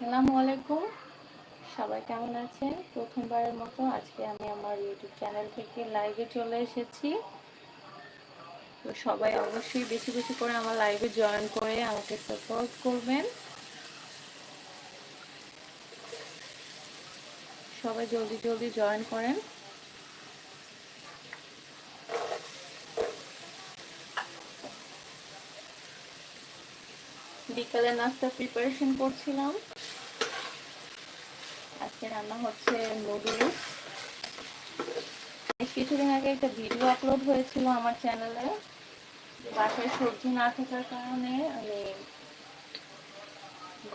আসসালামু আলাইকুম। সবাই কেমন আছেন? প্রথমবারের মতো আজকে আমি আমার ইউটিউব চ্যানেল থেকে লাইভে চলে এসেছি। তো সবাই অবশ্যই বেশি বেশি করে আমার লাইভে জয়েন করে আমাকে সাপোর্ট করবেন। সবাই জলদি জলদি জয়েন করেন। বিকালে নাস্তা প্রিপারেশন করছিলাম। আজকে রান্না হচ্ছে নুডলস। বেশ কিছুদিন আগে একটা ভিডিও আপলোড হয়েছিল আমার চ্যানেলে বাসায় সবজি না থাকার কারণে আমি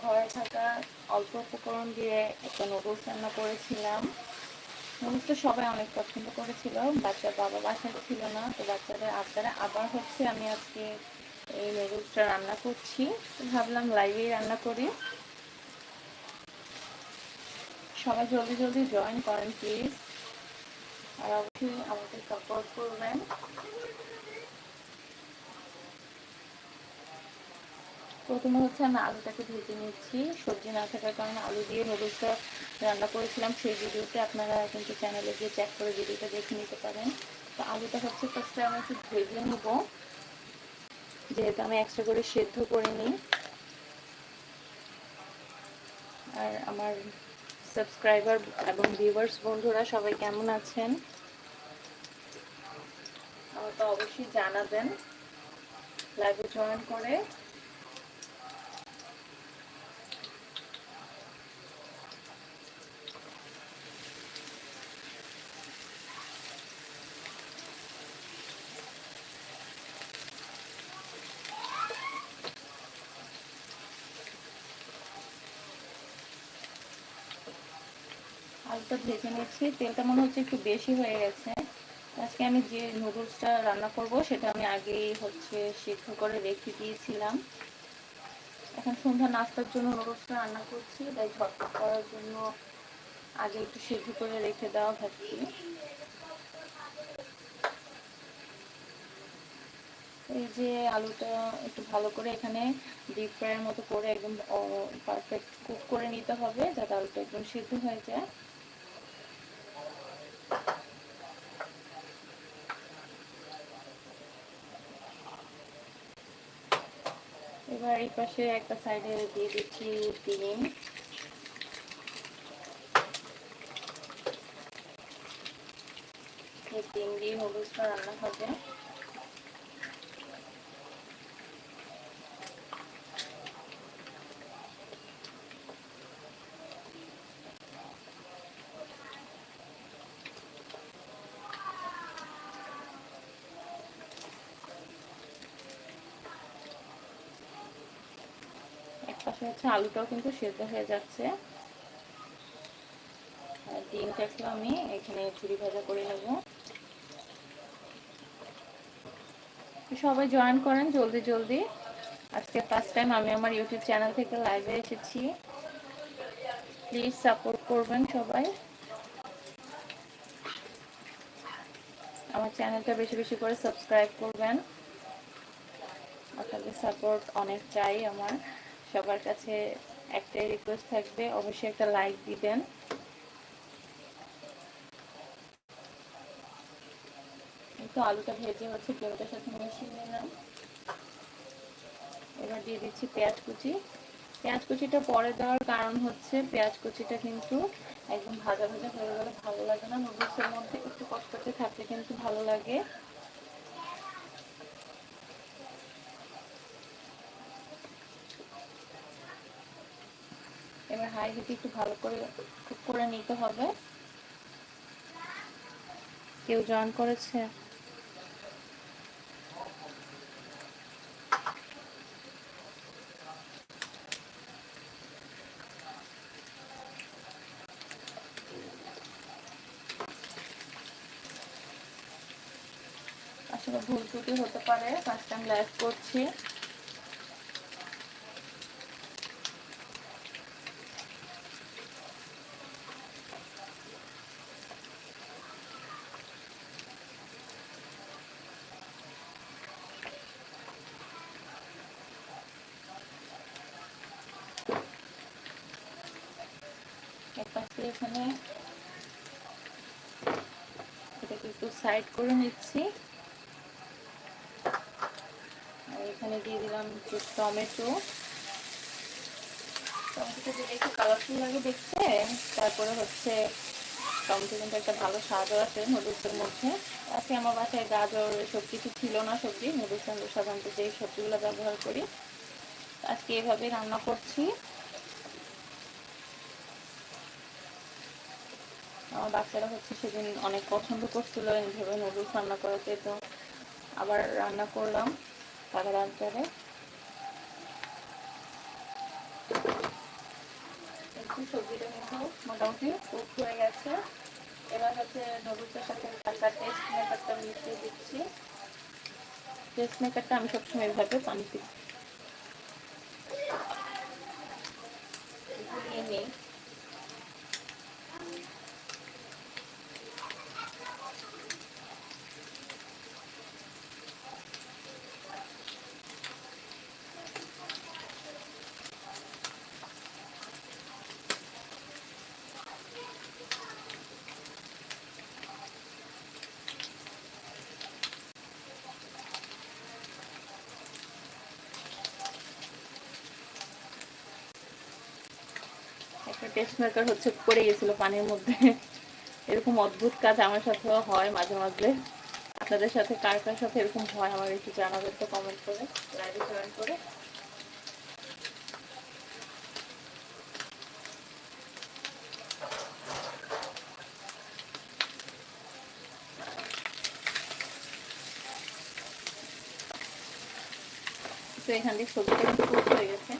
ঘরে থাকা অল্প উপকরণ দিয়ে একটা নুডলস রান্না করেছিলাম। নুডলস তো সবাই অনেক পছন্দ করেছিল। বাচ্চার বাবা বাসায় ছিল না, তো বাচ্চাদের আবদারে আবার হচ্ছে আমি আজকে এই নুডলসটা রান্না করছি। ভাবলাম লাইভেই রান্না করি। সবাই জলদি জলদি জয়েন করেন প্লিজ আর অবশ্যই আমাকে সাপোর্ট করবেন। প্রথমে হচ্ছে আমি আলুটাকে ভেজে নিচ্ছি। সবজি না থাকার কারণে আলু দিয়ে নুডলসটা রান্না করেছিলাম। সেই ভিডিওতে আপনারা কিন্তু চ্যানেলে গিয়ে চেক করে ভিডিওটা দেখে নিতে পারেন। তো আলুটা হচ্ছে ফার্স্টে আমি একটু ভেজে নেব। যেহেতু আমি এক্সট্রা করে সেদ্ধ করে নিই। আর আমার সাবস্ক্রাইবার এবং ভিউয়ার্স বন্ধুরা সবাই কেমন আছেন? আমাকে অবশ্যই জানাবেন। লাইভে জয়েন করে আলুটা ভেজে নিচ্ছি। তেলটা মনে হচ্ছে একটু বেশি হয়ে গেছে। আজকে আমি যে নুডলসটা রান্না করব, সেটা আমি আগেই হচ্ছে সিদ্ধ করে রেখে দিয়েছিলাম। এখন সন্ধ্যা নাস্তার জন্য নুডলসটা রান্না করছি, তাই ঝটপট করার জন্য আগে একটু সিদ্ধ করে রেখে দেওয়া ভাবছি। এই যে আলুটা একটু ভালো করে এখানে ডিপ ফ্রাইয়ের মতো করে একদম পারফেক্ট কুক করে নিতে হবে, যাতে আলুটা একদম সিদ্ধ হয়ে যায়। এবার এই পাশে একটা সাইডে দিয়ে দিচ্ছি ডিম। ডিম দিয়ে হলুদ রান্না হবে। পাশে হচ্ছে আলুটাও কিন্তু সেদ্ধ হয়ে যাচ্ছে। ডিমটাকেও আমি এখানে চুরি ভাজা করে নেব। সবাই জয়েন করেন জলদি জলদি। আজকে ফার্স্ট টাইম আমি আমার ইউটিউব চ্যানেল থেকে লাইভে এসেছি। প্লিজ সাপোর্ট করবেন সবাই। আমার চ্যানেলটা বেশি বেশি করে সাবস্ক্রাইব করবেন। আপনাদের সাপোর্ট অনেক চাই আমার। সবার কাছে একটাই রিকোয়েস্ট থাকবে, অবশ্যই একটা লাইক দিবেন। একটু আলুটা ভেজে হচ্ছে পেঁয়াজের সাথে মিশিয়ে নিলাম। এবার দিয়ে দিচ্ছি পেঁয়াজ কুচি। পেঁয়াজ কুচিটা পরে দেওয়ার কারণ হচ্ছে, পেঁয়াজ কুচিটা কিন্তু একদম ভাজা ভাজা হয়ে গেলে ভালো লাগে না। নুডলসের মধ্যে একটু কষ্টতে থাকলে কিন্তু ভালো লাগে। এবার হাই হিটে একটু ভালো করে কুক করে নিতে হবে। কেউ জয়েন করেছে? আসলে ভুল ত্রুটি হতে পারে ফার্স্ট টাইম লাইভ করছি। এখানে এটাকে একটু সাইড করে নিচ্ছি। আর এখানে দিয়ে দিলাম একটু টমেটো। টমেটোটা দিলে একটু কালারফুল লাগে দেখতে। তারপরে হচ্ছে টমেটো কিন্তু একটা ভালো স্বাদও আছে নুডলসের মধ্যে। আজকে আমার বাসায় গাজর সব কিছু ছিল না সবজি, নুডলস সাধারণত যেই সবজিগুলো ব্যবহার করি। আজকে এভাবে রান্না করছি। আমার বাচ্চারা হচ্ছে সেদিন অনেক পছন্দ করছিল এইভাবে নুডলস রান্না করাতে, তো আবার রান্না করলাম তাদের কিন্তু মোটামুটি হয়ে গেছে। এবার হচ্ছে সাথে মিশিয়ে দিচ্ছি। টেস্ট আমি সবসময় এভাবে টেস্ট হচ্ছে পড়ে গেছিল পানির মধ্যে। এরকম অদ্ভুত কাজ আমার সাথেও হয় মাঝে মাঝে। আপনাদের সাথে কার কার সাথে এরকম হয় আমার একটু জানাবেন তো কমেন্ট করে লাইভে জয়েন করে। তো এখান থেকে সবজিটা কিন্তু হয়ে গেছে।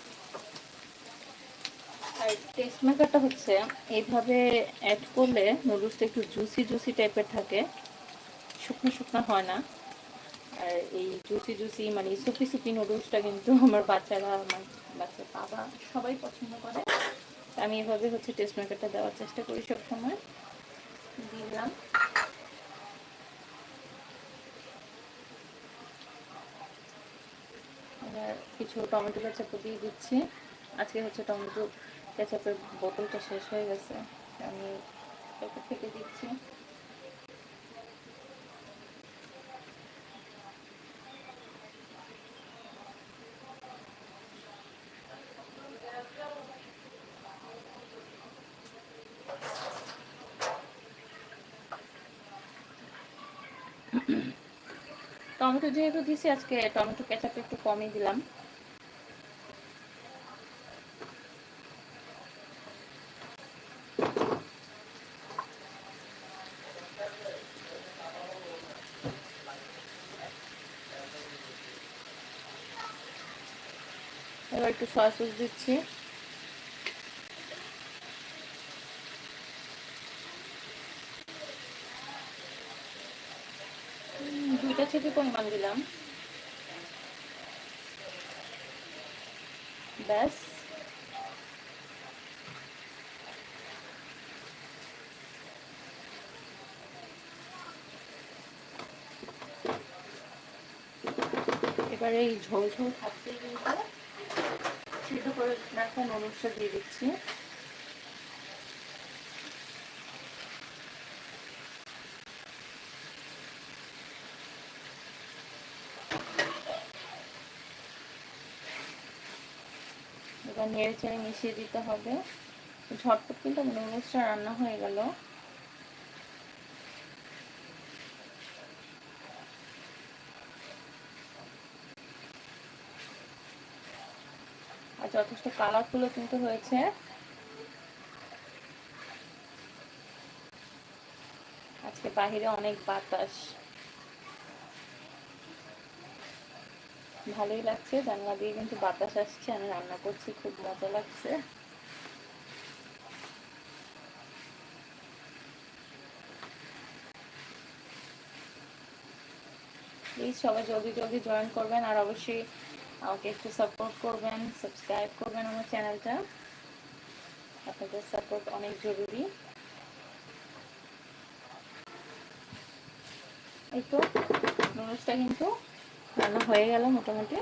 টেস্ট মেকারটা হচ্ছে এইভাবে অ্যাড করলে নুডলসটা একটু জুসি জুসি টাইপের থাকে। শুকনো শুকনো হয় না। আর এই জুসি জুসি মানে সুপি সুপি নুডলসটা কিন্তু আমার বাচ্চারা, আমার বাচ্চার বাবা সবাই পছন্দ করে। আমি এভাবে হচ্ছে টেস্ট মেকারটা দেওয়ার চেষ্টা করি সব সময় দিলাম। কিছু টমেটো কেচাপও দিয়ে দিচ্ছি। আজকে হচ্ছে টমেটো কেচাপের বোতলটা শেষ হয়ে গেছে। আমি একটু থেকে দিচ্ছি। টমেটো যেহেতু দিছি, আজকে টমেটো কেচাপটা একটু কমই দিলাম এবার একটু সয়া সস দিচ্ছি দুইটা ছেঁকে পরিমাণ দিলাম। ব্যাস। এবারে এই ঝোল ঝোল থাকতে কিন্তু সিদ্ধ করে দিয়ে দিচ্ছি। এবার নেড়ে চেড়ে মিশিয়ে দিতে হবে। ঝটপট কিন্তু নুডলসটা রান্না হয়ে গেল। আর যথেষ্ট কালারফুলও কিন্তু হয়েছে। আজকে বাহিরে অনেক বাতাস। ভালোই লাগছে, জানলা দিয়ে কিন্তু বাতাস আসছে, আমি রান্না করছি, খুব মজা লাগছে। প্লিজ সবাই জলদি জলদি জয়েন করবেন, আর অবশ্যই আমাকে একটু সাপোর্ট করবেন সাবস্ক্রাইব করবেন আমার চ্যানেলটা আপনাদের সাপোর্ট অনেক জরুরি। এই তো নুডলসটা কিন্তু রান্না হয়ে গেল মোটামুটি।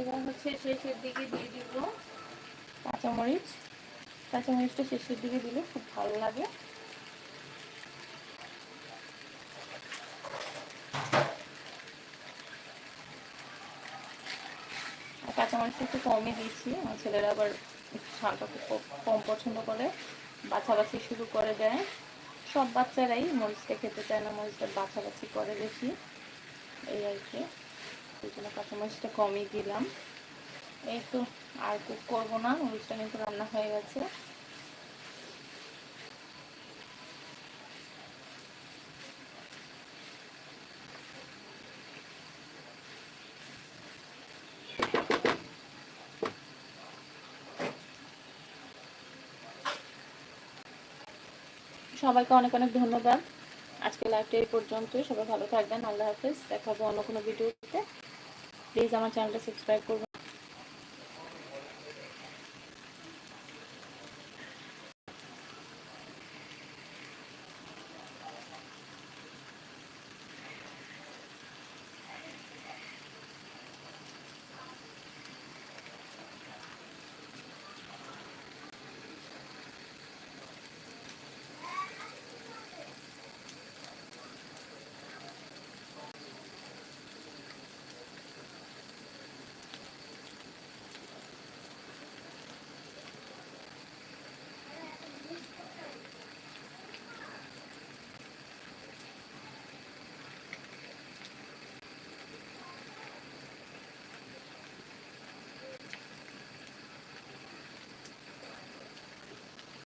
এবার হচ্ছে শেষের দিকে দিয়ে দিব কাঁচামরিচ। কাঁচামরিচটা শেষের দিকে দিলে খুব ভালো লাগে। আর একটু কমই দিয়েছি। আমার ছেলেরা আবার একটু ঝালটা খুব কম পছন্দ করে। বাছাবাছি শুরু করে দেয়। সব বাচ্চারাই মরিচটা খেতে চায় না, মরিচটা বাছাবাছি করে বেশি। এই আর কি। ওই জন্য কাঁচা মরিচটা কমই দিলাম। এই তো আর কুক করব না, মরিচটা কিন্তু রান্না হয়ে গেছে। সবাইকে অনেক অনেক ধন্যবাদ। আজকে লাইভটা এই পর্যন্ত সবাই ভালো থাকবেন। আল্লাহ হাফেজ। দেখা হবে অন্য কোনো ভিডিওতে প্লিজ আমার চ্যানেলটা সাবস্ক্রাইব করবেন।